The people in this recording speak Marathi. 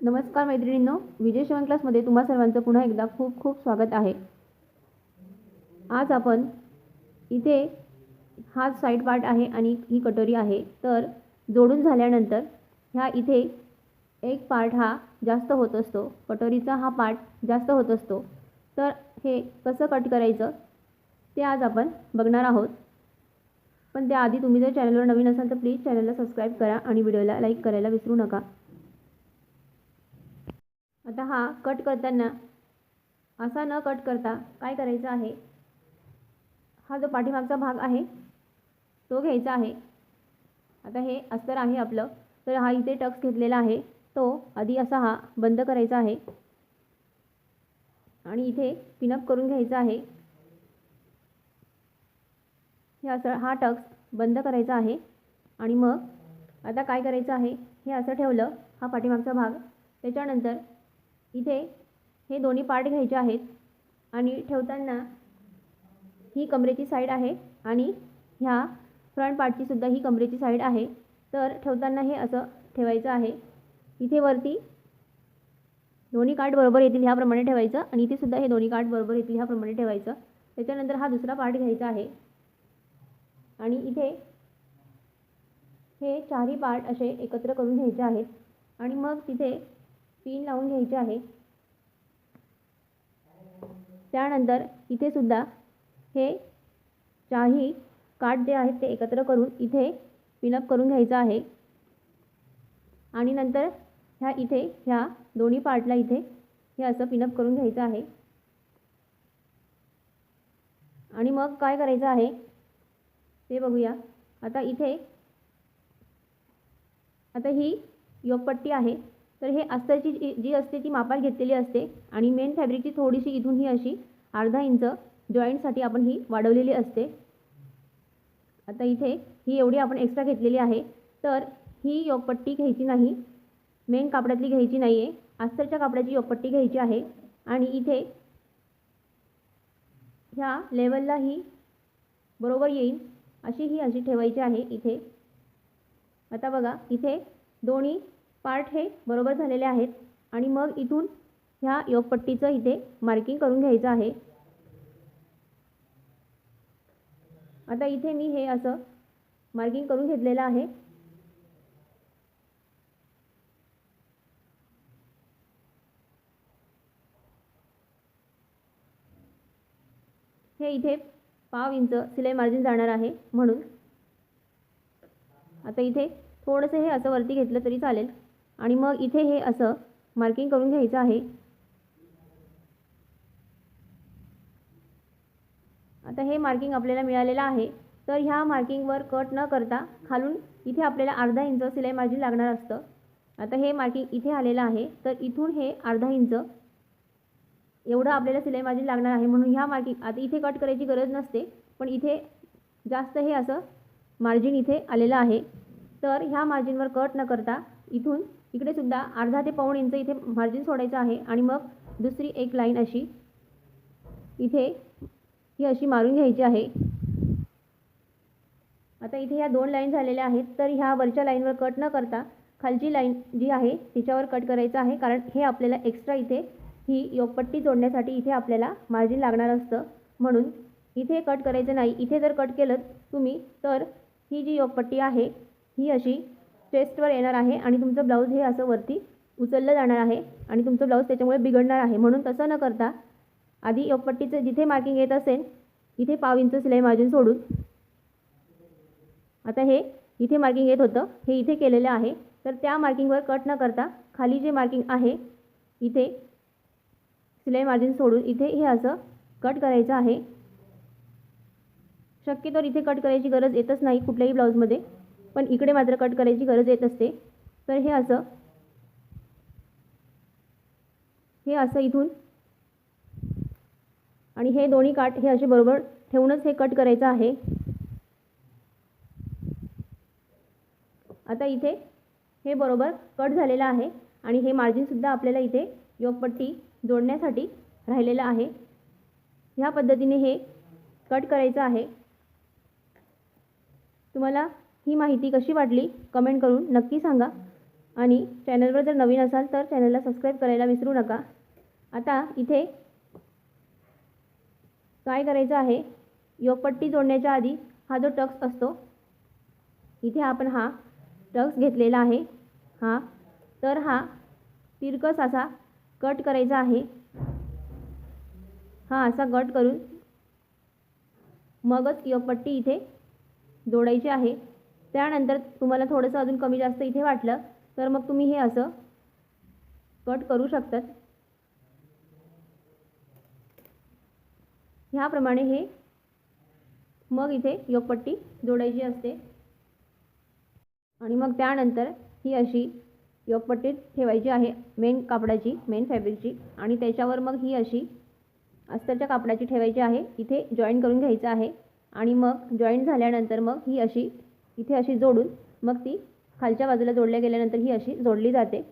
नमस्कार मैत्रिणींनो विजय शिवण क्लासमध्ये तुम्हा सर्वांचं पुन्हा एकदा खूप खूप स्वागत आहे. आज आपण इथे हा साईड पार्ट आहे आणि ही कटोरी आहे. तर जोडून झाल्यानंतर ह्या इथे एक पार्ट हा जास्त होत असतो. कटोरीचा हा पार्ट जास्त होत असतो. तर हे कसं कट करायचं ते आज आपण बघणार आहोत. पण त्याआधी तुम्ही जर चॅनलवर नवीन असाल तर प्लीज चॅनलला सबस्क्राईब करा आणि व्हिडिओला लाईक करायला विसरू नका. आता हा कट करताना असा न कट करता काय करायचं आहे? हा जो पाठीमागचा भाग आहे तो घ्यायचा आहे. आता हे अस्तर आहे आपलं. तर हा इथे टक्स घेतलेला आहे. तो आधी असा हा बंद करायचा आहे. आणि इथे पिनअप करून घ्यायचा आहे. हे असं हा टक्स बंद करायचा आहे. आणि मग आता काय करायचं आहे? हे असं ठेवलं हा पाठीमागचा भाग. त्याच्यानंतर इथे हे दोन्ही पार्ट घ्यायचे आहेत. आणि ठेवताना ही कमरेची साईड आहे आणि ह्या फ्रंट पार्टचीसुद्धा ही कमरेची साईड आहे. तर ठेवताना हे असं ठेवायचं आहे. इथे वरती दोन्ही कार्ड बरोबर येतील ह्याप्रमाणे ठेवायचं आणि इथे सुद्धा हे दोन्ही कार्ड बरोबर येतील ह्याप्रमाणे ठेवायचं. त्याच्यानंतर हा दुसरा पार्ट घ्यायचा आहे. आणि इथे हे चारही पार्ट असे एकत्र करून घ्यायचे आहेत. आणि मग तिथे पिन लावून घ्यायचे आहे. त्यानंतर इथे सुद्धा हे चारही काठ जे आहेत ते एकत्र करून इथे पिनअप करून घ्यायचं आहे. आणि नंतर ह्या इथे ह्या दोन्ही पार्टला इथे हे असं पिनअप करून घ्यायचं आहे. आणि मग काय करायचं आहे? ते बघूया. आता इथे आता ही योगपट्टी आहे. तर हे अस्तरची जी जी असते ती मापात घेतलेली असते आणि मेन फॅब्रिकची थोडीशी इथून ही अशी अर्धा इंच जॉईंटसाठी आपण ही वाढवलेली असते. आता इथे ही एवढी आपण एक्स्ट्रा घेतलेली आहे. तर ही योगपट्टी घ्यायची नाही. मेन कापडातली घ्यायची नाही आहे अस्तरच्या कापडाची योगपट्टी घ्यायची आहे. आणि इथे ह्या लेवलला ही बरोबर येईल अशी ही अशी ठेवायची आहे इथे. आता बघा इथे दोन्ही पार्ट हे बरोबर झालेले आहेत. आणि मग इथून ह्या योगपट्टीचं इथे मार्किंग करून घ्यायचं आहे. आता इथे मी हे असं मार्किंग करून घेतलेलं आहे. हे इथे पाव इंच सिलाई मार्जिन जाणार आहे म्हणून. आता इथे थोडंसं हे असं वरती घेतलं तरी चालेल. आणि मग इथे हे असं मार्किंग करून घ्यायचं आहे. आता हे मार्किंग आपल्याला मिळालेलं आहे. तर ह्या मार्किंगवर कट न करता खालून इथे आपल्याला अर्धा इंच सिलाई मार्जिन लागणार असतं. आता हे मार्किंग इथे आलेलं आहे. तर इथून हे अर्धा इंच एवढं आपल्याला सिलाई मार्जिन लागणार आहे. म्हणून ह्या मार्किंग आता इथे कट करायची गरज नसते. पण इथे जास्त हे असं मार्जिन इथे आलेलं आहे. तर ह्या मार्जिनवर कट न करता इथून इकडे सुद्धा अर्धा ते पाऊण इंच इथे मार्जिन सोडायचं आहे आणि मग दुसरी एक लाईन अशी इथे ही अशी मारून घ्यायची आहे. आता इथे ह्या दोन लाईन झालेल्या आहेत तर ह्या वरच्या लाईनवर कट न करता खालची लाईन जी आहे तिच्यावर कट करायचं आहे कारण हे आपल्याला एक्स्ट्रा इथे ही योगपट्टी जोडण्यासाठी इथे आपल्याला मार्जिन लागणार असतं. म्हणून इथे कट करायचं नाही. इथे जर कट केलं तुम्ही तर ही जी योगपट्टी आहे ही अशी चेस्टवर येणार आहे आणि तुमचं ब्लाऊज हे असं वरती उचललं जाणार आहे आणि तुमचं ब्लाऊज त्याच्यामुळे बिघडणार आहे. म्हणून तसं न करता आधी योगपट्टीचं जिथे मार्किंग येत असेल इथे पाव इंच सिलाई मार्जिन सोडून. आता हे इथे मार्किंग येत होतं हे इथे केलेलं आहे. तर त्या मार्किंगवर कट न करता खाली जे मार्किंग आहे इथे सिलाई मार्जिन सोडून इथे हे असं कट करायचं आहे. शक्यतोवर इथे कट करायची गरज येतच नाही कुठल्याही ब्लाऊजमध्ये. पण इकडे मात्र कट करायची गरज येत असते. तर हे असं हे असं इथून. आणि हे दोन्ही काठ हे असे बरोबर ठेवूनच हे कट करायचं आहे. आता इथे हे बरोबर कट झालेलं आहे आणि हे मार्जिनसुद्धा आपल्याला इथे योगपट्टी जोडण्यासाठी राहिलेलं आहे. ह्या पद्धतीने हे कट करायचं आहे. तुम्हाला ही माहिती कशी वाटली कमेंट करून नक्की सांगा. आणि चॅनलवर जर नवीन असाल तर चॅनलला सबस्क्राईब करायला विसरू नका. आता इथे काय करायचं आहे योगपट्टी जोडण्याच्या आधी हा जो टक्स असतो इथे आपण हा टक्स घेतलेला आहे. हा तर हा तिरकस असा कट करायचा आहे. हा असा कट करून मगच योगपट्टी इथे जोडायची आहे. त्यानंतर तुम्हाला थोडंसं अजून कमी जास्त इथे वाटलं तर मग तुम्ही हे असं कट करू शकतात. ह्याप्रमाणे हे मग इथे योगपट्टी जोडायची असते. आणि मग त्यानंतर ही अशी योगपट्टी ठेवायची आहे मेन कापडाची मेन फॅब्रिकची. आणि त्याच्यावर मग ही अशी अस्तरच्या कापडाची ठेवायची आहे इथे जॉईन करून घ्यायचं आहे. आणि मग जॉईन झाल्यानंतर मग ही अशी इथे अशी जोडून मग ती खालच्या बाजूला जोडल्या गेल्यानंतर ही अशी जोडली जाते.